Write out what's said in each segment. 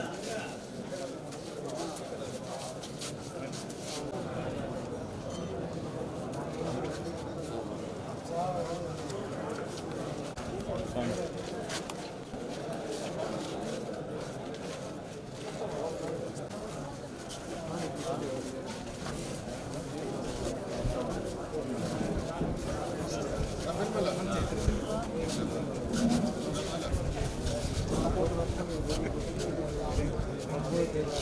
Gracias.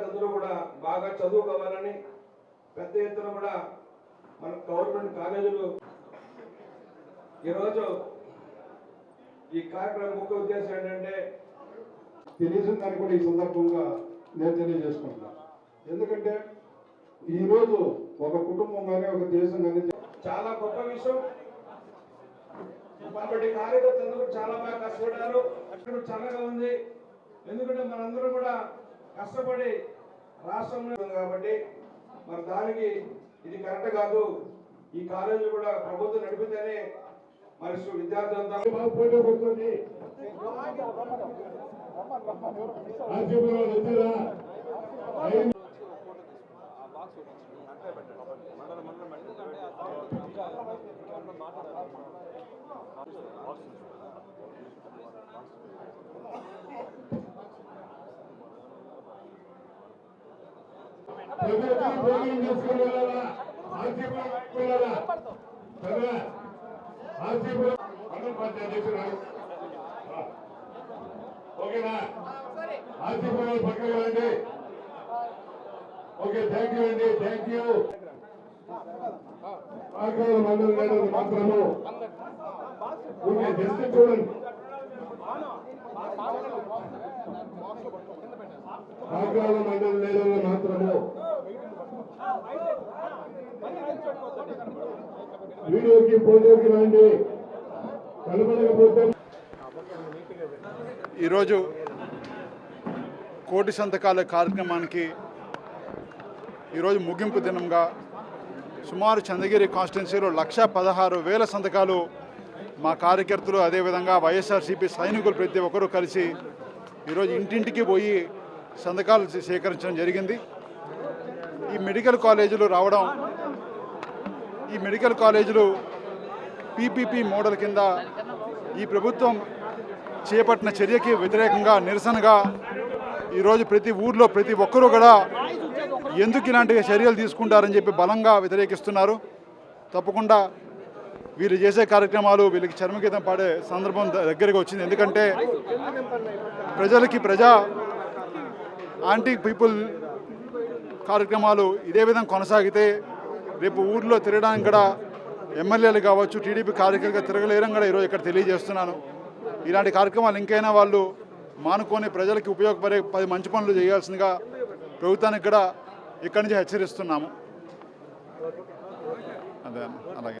విద్యార్థులు కూడా బాగా చదువుకోవాలని పెద్ద ఎత్తున కూడా మన గవర్నమెంట్ కాలేజీలు ఈరోజు ఈ కార్యక్రమం ముఖ్య ఉద్దేశం ఏంటంటే తెలియజేయడానికి కూడా ఈ సందర్భంగా నేను తెలియజేసుకుంటున్నా. ఎందుకంటే ఈరోజు ఒక కుటుంబం కానీ ఒక దేశం కానీ చాలా గొప్ప విషయం. కాబట్టి కార్యకర్తలు చాలా బాగా కష్టపడ్డారు అక్కడ చల్లగా ఉంది. ఎందుకంటే మనందరం కూడా కష్టపడి రాష్ట్రంలో ఉంది కాబట్టి మరి దానికి ఇది కరెక్ట్ కాదు. ఈ కాలేజీ కూడా ప్రభుత్వం నడిపితేనే మరి విద్యార్థులంతా బాగా ఓకేనా ఆర్జీపీలో పక్కన రండి ఓకే థ్యాంక్ యూ అండి థ్యాంక్ యూ మండలి మాత్రము ఓకే జస్ట్ చూడండి ఆకాల మండలి లీడర్లు మాత్రము వీడియోకి ఫోటోకి రండి. కనపడకపోతే ఈరోజు కోటి సంతకాల కార్యక్రమానికి ఈరోజు ముగింపు దినంగా సుమారు చంద్రగిరి కాన్స్టిట్యున్సీలో లక్ష పదహారు వేల సంతకాలు మా కార్యకర్తలు అదేవిధంగా వైఎస్ఆర్సీపీ సైనికులు ప్రతి ఒక్కరూ కలిసి ఈరోజు ఇంటింటికి పోయి సంతకాలు సేకరించడం జరిగింది. ఈ మెడికల్ కాలేజీలు రావడం ఈ మెడికల్ కాలేజీలు పీపీపీ మోడల్ కింద ఈ ప్రభుత్వం చేపట్టిన చర్యకి వ్యతిరేకంగా నిరసనగా ఈరోజు ప్రతి ఊర్లో ప్రతి ఒక్కరూ కూడా ఎందుకు ఇలాంటి చర్యలు తీసుకుంటారని చెప్పి బలంగా వ్యతిరేకిస్తున్నారు. తప్పకుండా వీరు చేసే కార్యక్రమాలు వీళ్ళకి చర్మగీతం పాడే సందర్భం దగ్గరికి వచ్చింది. ఎందుకంటే ప్రజలకి ప్రజా యాంటీ పీపుల్ కార్యక్రమాలు ఇదే విధంగా కొనసాగితే రేపు ఊర్లో తిరగడానికి కూడా ఎమ్మెల్యేలు కావచ్చు టీడీపీ కార్యకర్తగా తిరగలేరని కూడా ఈరోజు ఇక్కడ తెలియజేస్తున్నాను. ఇలాంటి కార్యక్రమాలు ఇంకైనా వాళ్ళు మానుకొని ప్రజలకి ఉపయోగపడే పది మంచి పనులు చేయాల్సిందిగా ప్రభుత్వానికి కూడా ఇక్కడి నుంచి హెచ్చరిస్తున్నాము. అదే అలాగే.